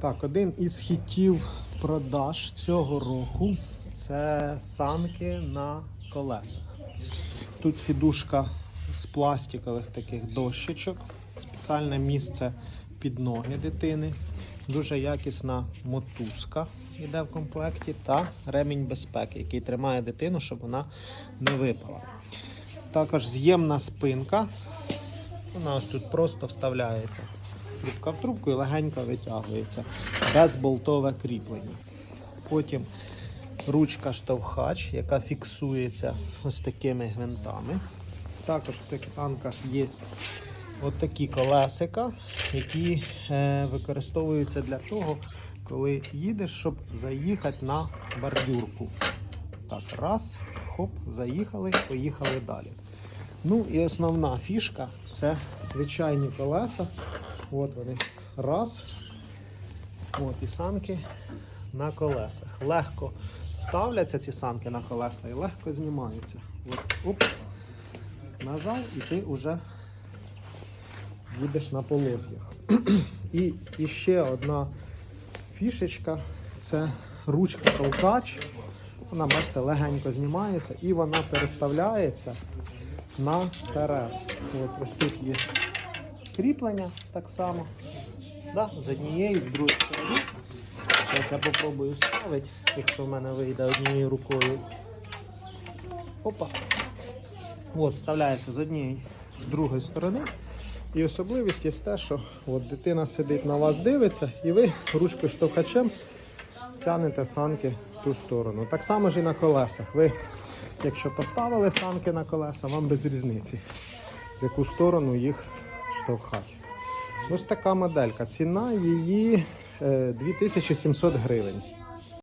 Так, один із хітів продаж цього року це санки на колесах. Тут сідушка з пластикових таких дощечок, спеціальне місце під ноги дитини, дуже якісна мотузка йде в комплекті та ремінь безпеки, який тримає дитину, щоб вона не випала. Також з'ємна спинка. Вона ось тут просто вставляється. Трубка в трубку і легенько витягується. Безболтове кріплення. Потім ручка штовхач, яка фіксується ось такими гвинтами. Також в цих санках є от такі колесика, які е, використовуються для того, коли їдеш, щоб заїхати на бордюрку. Так, раз, хоп, заїхали, поїхали далі. Ну і основна фішка це звичайні колеса. От вони. Раз. От і санки на колесах. Легко ставляться ці санки на колеса і легко знімаються. От, оп, нажав і ти вже їдеш на полозьях. І, і ще одна фішечка це ручка толкач. Вона, бачите, легенько знімається і вона переставляється наперед. Ось тут є кріплення так само. Да, з однієї, з другої сторони. Зараз я попробую ставити, якщо в мене вийде однією рукою. Опа. От, вставляється з однієї, з другої сторони. І особливість є те, що от дитина сидить на вас, дивиться, і ви ручкою штовхачем тягнете санки в ту сторону. Так само ж і на колесах. Ви, якщо поставили санки на колеса, вам без різниці, в яку сторону їх штовхати. Ось така моделька. Ціна її е, 2700 гривень.